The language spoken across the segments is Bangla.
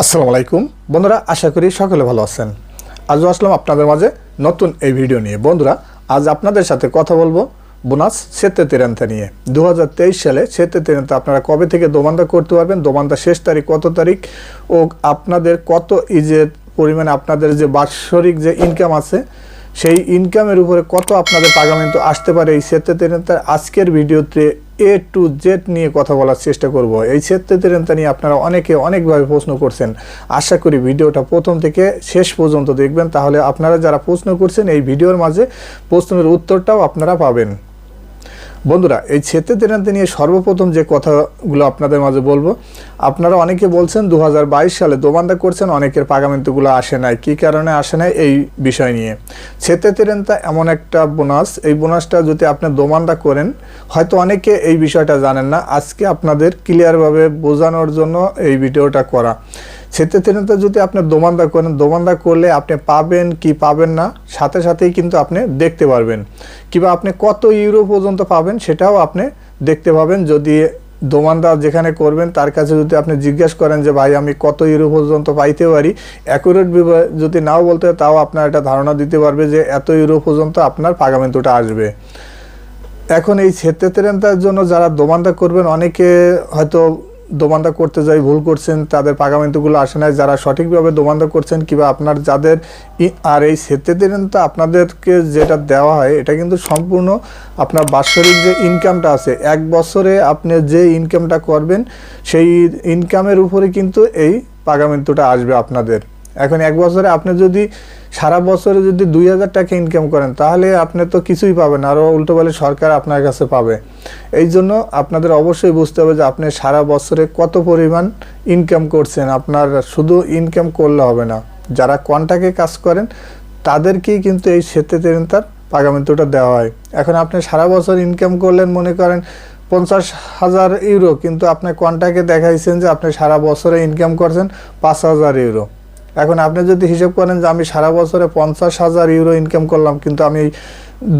আসসালামু আলাইকুম। বন্ধুরা, আশা করি সকলে ভালো আছেন। আজও আসলাম আপনাদের মাঝে নতুন এই ভিডিও নিয়ে। বন্ধুরা, আজ আপনাদের সাথে কথা বলব বোনাস সেতে তেরান্তা নিয়ে। দু হাজার তেইশ সালে সেতে তেরান্তা আপনারা কবে থেকে দোমান্দা করতে পারবেন, দোমান্দা শেষ তারিখ কত তারিখ ও আপনাদের কত ইজের পরিমাণে আপনাদের যে বাৎসরিক যে ইনকাম আছে, সেই ইনকামের উপরে কত আপনাদের পাগামেন্ট আসতে পারে এই সেতে তেরেন্তার আজকের ভিডিওতে এ টু জেড নিয়ে কথা বলার চেষ্টা করব। এই ক্ষেত্রে তেরেন্তা নিয়ে আপনারা অনেকে অনেকভাবে প্রশ্ন করছেন। আশা করি ভিডিওটা প্রথম থেকে শেষ পর্যন্ত দেখবেন। তাহলে আপনারা যারা প্রশ্ন করছেন, এই ভিডিওর মাঝে প্রশ্নের উত্তরটাও আপনারা পাবেন। বন্ধুরা, এই ছেতে তেরান্তে নিয়ে সর্বপ্রথম যে কথাগুলো আপনাদের মাঝে বলব, আপনারা অনেকে বলছেন দু হাজার বাইশ সালে দোবান্দা করছেন, অনেকের পাগামেন্টগুলো আসে নাই। কী কারণে আসে নাই? এই বিষয় নিয়ে। ছেতে তেরেন্তা এমন একটা বোনাস, এই বোনাসটা যদি আপনি দোমান্দা করেন, হয়তো অনেকে এই বিষয়টা জানেন না। আজকে আপনাদের ক্লিয়ারভাবে বোঝানোর জন্য এই ভিডিওটা করা। সেতে তেনাতে যদি আপনি দোমান্দা করেন, দোমান্দা করলে আপনি পাবেন কি পাবেন না, সাথে সাথেই কিন্তু আপনি দেখতে পারবেন। কিংবা আপনি কত ইউরো পর্যন্ত পাবেন সেটাও আপনি দেখতে পাবেন। যদি দোমান্দা যেখানে করবেন, তার কাছে যদি আপনি জিজ্ঞেস করেন যে, ভাই, আমি কত ইউরো পর্যন্ত পাইতে পারি? অ্যাকুরেট যদি নাও বলতে তাও আপনার একটা ধারণা দিতে পারবে যে, এত ইউরো পর্যন্ত আপনার পাগামেন্টটা আসবে। এখন এই ছেত্রেতেরেন্তার জন্য যারা দোমান্দা করবেন, অনেকে হয়তো দোমান্দা করতে যাই, ভুল করছেন, তাদের পাগামেন্টগুলো আসে নাই, যারা সঠিকভাবে দোমান্দা করছেন, কিংবা আপনার যাদের আর এই ছেত্রেতেরেন্তা আপনাদেরকে যেটা দেওয়া হয়, এটা কিন্তু সম্পূর্ণ আপনার বাৎসরিক যে ইনকামটা আছে, এক বছরে আপনি যে ইনকামটা করবেন, সেই ইনকামের উপরে কিন্তু এই পাগামেন্টটা আসবে আপনাদের। এখন এক বছরে আপনি যদি সারা বছরে যদি দুই হাজার টাকা ইনকাম করেন, তাহলে আপনি তো কিছুই পাবেন আরও উল্টো বলে সরকার আপনার কাছে পাবে। এই জন্য আপনাদের অবশ্যই বুঝতে হবে যে আপনি সারা বছরে কত পরিমাণ ইনকাম করছেন। আপনার শুধু ইনকাম করলে হবে না, যারা কন্টাকে কাজ করেন, তাদেরকেই কিন্তু এই সেতে তার পাগামেন্টটা দেওয়া হয়। এখন আপনি সারা বছর ইনকাম করলেন, মনে করেন পঞ্চাশ হাজার ইউরো কিন্তু আপনার কন্টাকে দেখাইছেন যে আপনি সারা বছরে ইনকাম করছেন পাঁচ হাজার ইউরো এখন আপনি যদি হিসাব করেন যে আমি সারা বছরে পঞ্চাশ হাজার ইউরো ইনকাম করলাম, কিন্তু আমি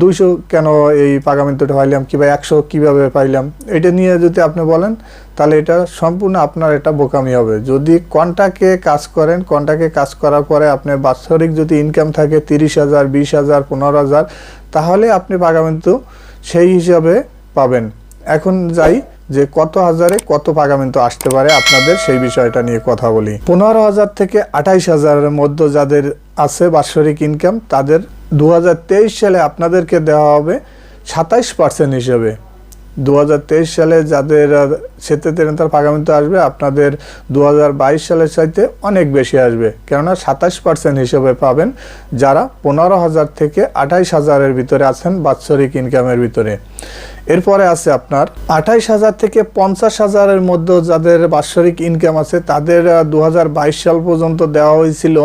দুইশো কেন এই পাগামেন্টটা পাইলাম কিংবা একশো কীভাবে পাইলাম, এটা নিয়ে যদি আপনি বলেন, তাহলে এটা সম্পূর্ণ আপনার এটা বোকামি হবে। যদি কন্টাকে কাজ করেন, কন্টাকে কাজ করার পরে আপনার বাৎসরিক যদি ইনকাম থাকে তিরিশ হাজার, বিশ হাজার, পনেরো হাজার, তাহলে আপনি পাগামেন্ট সেই হিসাবে পাবেন। এখন যাই যে কত হাজারে কত পাগামেন্ট আসতে পারে আপনাদের সেই বিষয়টা নিয়ে কথা বলি। পনেরো হাজার থেকে আঠাইশ হাজারের মধ্যে যাদের আছে বাৎসরিক ইনকাম তাদের দু হাজার তেইশ সালে আপনাদেরকে দেওয়া হবে সাতাইশ পার্সেন্ট হিসেবে। দু হাজার তেইশ সালে যাদের সেতে তেরেন্তার পাগামিন্ত আসবে, আপনাদের দু হাজার বাইশ সালের চাইতে অনেক বেশি আসবে। কেননা সাতাশ পার্সেন্ট হিসেবে পাবেন যারা পনেরো হাজার থেকে আঠাইশ হাজারের ভিতরে আছেন বাৎসরিক ইনকামের ভিতরে। এরপরে আছে আপনার আঠাইশ হাজার থেকে পঞ্চাশ হাজারের মধ্যে যাদের বাৎসরিক ইনকাম আছে, তাদের দু হাজার বাইশ সাল পর্যন্ত দেওয়া হয়েছিল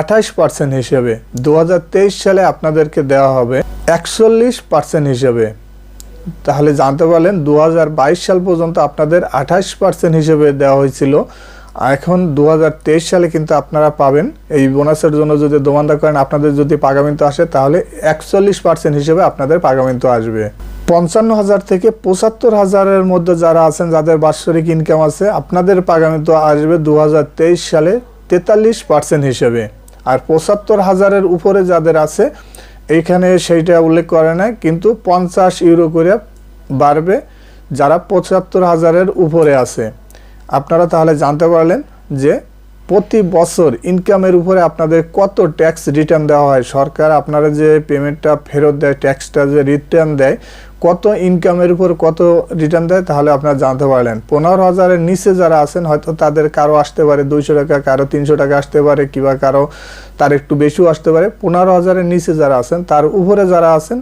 আঠাইশ পার্সেন্ট হিসেবে। দু হাজার তেইশ সালে আপনাদেরকে দেওয়া হবে একচল্লিশ পার্সেন্ট হিসেবে। তাহলে জানতে পারলেন দু হাজার বাইশ সাল পর্যন্ত আপনাদের আঠাশ পার্সেন্ট হিসেবে দেওয়া হয়েছিল। এখন দু হাজার তেইশ সালে কিন্তু আপনারা পাবেন। এই বোনাসের জন্য যদি দোমান্দা করেন, আপনাদের যদি পাগামিন্ত আসে, তাহলে একচল্লিশ পার্সেন্ট হিসেবে আপনাদের পাগামিন্ত আসবে। পঞ্চান্ন হাজার থেকে পঁচাত্তর হাজারের মধ্যে যারা আছেন, যাদের বাৎসরিক ইনকাম আছে, আপনাদের পাগামিন্ত আসবে দু হাজার তেইশ সালে তেতাল্লিশ পার্সেন্ট হিসেবে। আর পঁচাত্তর হাজারের উপরে যাদের আছে এইখানে সেইটা উল্লেখ করে না কিন্তু পঞ্চাশ ইউরো করে বাড়বে যারা পঁচাত্তর হাজারের উপরে আছে। আপনারা তাহলে জানতে পারলেন যে প্রতি বছর ইনকামের উপরে আপনাদের কত ট্যাক্স রিটার্ন দেওয়া হয়? সরকার আপনারা যে পেমেন্টটা ফেরত দেয় ট্যাক্সটা যে রিটার্ন দেয়, কত ইনকামের উপর কত রিটার্ন দেয় তাহলে আপনারা জানতে পারলেন। পনেরো হাজারের নিচে যারা আছেন, হয়তো তাদের কারও আসতে পারে দুইশো টাকা, কারও তিনশো টাকা আসতে পারে, কিংবা কারও তার একটু বেশিও আসতে পারে। পনেরো হাজারের নিচে যারা আছেন, তার উপরে যারা আছেন,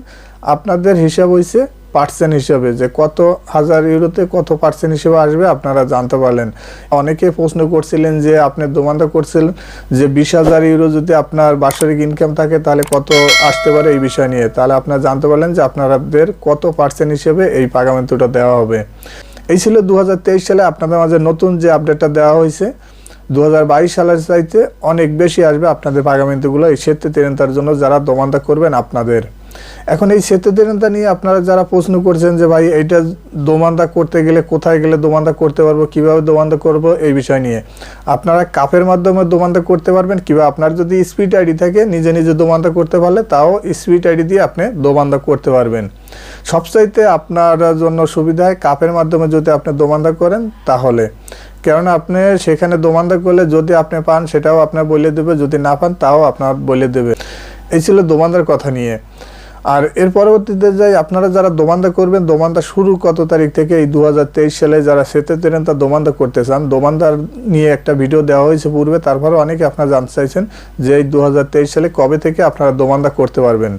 আপনাদের হিসাব হয়েছে পার্সেন্ট হিসেবে, যে কত হাজার ইউরোতে কত পার্সেন্ট হিসেবে আসবে আপনারা জানতে পারলেন। অনেকে প্রশ্ন করছিলেন যে, আপনি দোমান্দা করছিলেন যে, বিশ হাজার ইউরো যদি আপনার বাৎসরিক ইনকাম থাকে, তাহলে কত আসতে পারে এই বিষয় নিয়ে? তাহলে আপনারা জানতে পারলেন যে আপনাদের কত পার্সেন্ট হিসেবে এই পাগামেন্টটা দেওয়া হবে। এই ছিল দু হাজার তেইশ সালে আপনাদের মাঝে নতুন যে আপডেটটা দেওয়া হয়েছে। দু হাজার বাইশ সালের চাইতে অনেক বেশি আসবে আপনাদের পাগামেন্টগুলো এই ক্ষেত্রে তেরেন্তার জন্য যারা দোমান্দা করবেন আপনাদের। এখন এই সেতু তেরেন্তা নিয়ে আপনারা যারা প্রশ্ন করছেন যে ভাই এইটা দোমান্দা করতে গেলে কোথায় গেলে দোমান্দা করতে পারব, কীভাবে দোমান্দা করব, এই বিষয় নিয়ে। আপনারা কাপের মাধ্যমে দোমান্দা করতে পারবেন, কিংবা আপনার যদি স্পিড আইডি থাকে, নিজে নিজে দোমান্দা করতে পারলে তাও স্পিড আইডি দিয়ে আপনি দোমান্দা করতে পারবেন। সবচাইতে আপনার জন্য সুবিধা হয় কাপের মাধ্যমে যদি আপনি দোমান্দা করেন, তাহলে। কেননা আপনি সেখানে দোমান্দা করলে যদি আপনি পান, সেটাও আপনার বলে দেবে, যদি না পান, তাও আপনার বলে দেবে। এই ছিল দোমান্দার কথা নিয়ে। আর এর পরবর্তীতে যাই, আপনারা যারা দোমান্দা করবেন, দোমান্দা শুরু কত তারিখ থেকে? এই দুহাজার তেইশ সালে যারা সেতে তেরেন তা দোমান্দা করতে চান। দোমান্দার নিয়ে একটা ভিডিও দেওয়া হয়েছে পূর্বে, তারপরে অনেকে আপনারা জানতে চাইছেন যে এই দু হাজার তেইশ সালে কবে থেকে আপনারা দোমান্দা করতে পারবেন।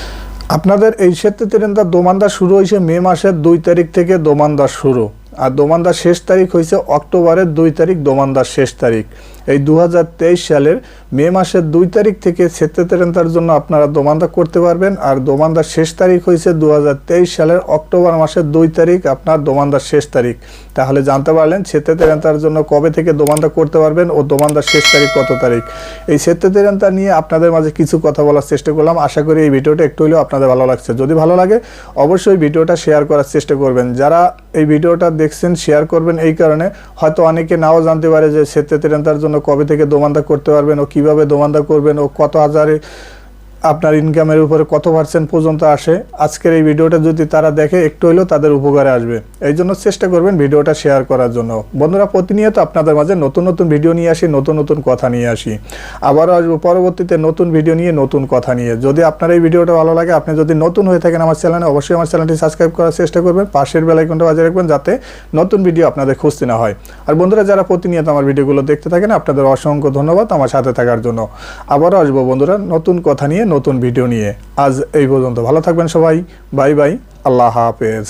আপনাদের এই সেতে তেরেন্দার দোমান্দা শুরু হয়েছে মে মাসের দুই তারিখ থেকে দোমান্দা শুরু। আর দোমান্দার শেষ তারিখ হয়েছে অক্টোবরের দুই তারিখ, দোমান্দার শেষ তারিখ। এই দু হাজার তেইশ সালের মে মাসের দুই তারিখ থেকে সেতে তেরেন্তার জন্য আপনারা দোমান্দা করতে পারবেন। আর দোমান্দার শেষ তারিখ হয়েছে দু হাজার তেইশ সালের অক্টোবর মাসের দুই তারিখ, আপনার দোমান্দার শেষ তারিখ। তাহলে জানতে পারলেন সেতে তেরেন্তার জন্য কবে থেকে দোমান্দা করতে পারবেন ও দোমান্দার শেষ তারিখ কত তারিখ। এই সেতে তেরেন্তা নিয়ে আপনাদের মাঝে কিছু কথা বলার চেষ্টা করলাম। আশা করি এই ভিডিওটা একটু হলেও আপনাদের ভালো লাগছে। যদি ভালো লাগে, অবশ্যই ভিডিওটা শেয়ার করার চেষ্টা করবেন। যারা এই ভিডিওটা দেখছেন, শেয়ার করবেন এই কারণে। হয়তো অনেকে নাও জানতে পারে যে সেতে তেরেন্তার জন্য কবে থেকে দোমান্দা করতে পারবেন ও কীভাবে দোমান্দা করবেন ও কত হাজারে আপনার ইনকামের উপরে কত পার্সেন্ট পর্যন্ত আসে, আজকের এই ভিডিওটা যদি তারা দেখে, একটু হলেও তাদের উপকারে আসবে। এই জন্য চেষ্টা করবেন ভিডিওটা শেয়ার করার জন্য। বন্ধুরা, প্রতিনিয়ত আপনাদের মাঝে নতুন নতুন ভিডিও নিয়ে আসি, নতুন নতুন কথা নিয়ে আসি। আবারও আসব পরবর্তীতে নতুন ভিডিও নিয়ে, নতুন কথা নিয়ে। যদি আপনার এই ভিডিওটা ভালো লাগে, আপনি যদি নতুন হয়ে থাকেন আমার চ্যানেলে অবশ্যই আমার চ্যানেলটি সাবস্ক্রাইব করার চেষ্টা করবেন। পাশের বেলাইকনটা বাজিয়ে রাখবেন, যাতে নতুন ভিডিও আপনাদের খুঁজতে না হয়। আর বন্ধুরা, যারা প্রতিনিয়ত আমার ভিডিওগুলো দেখতে থাকেন, আপনাদের অসংখ্য ধন্যবাদ আমার সাথে থাকার জন্য। আবারও আসব বন্ধুরা, নতুন কথা নিয়ে নতুন ভিডিও নিয়ে। আজ এই পর্যন্ত। ভালো থাকবেন সবাই। Bye bye. আল্লাহ হাফেজ।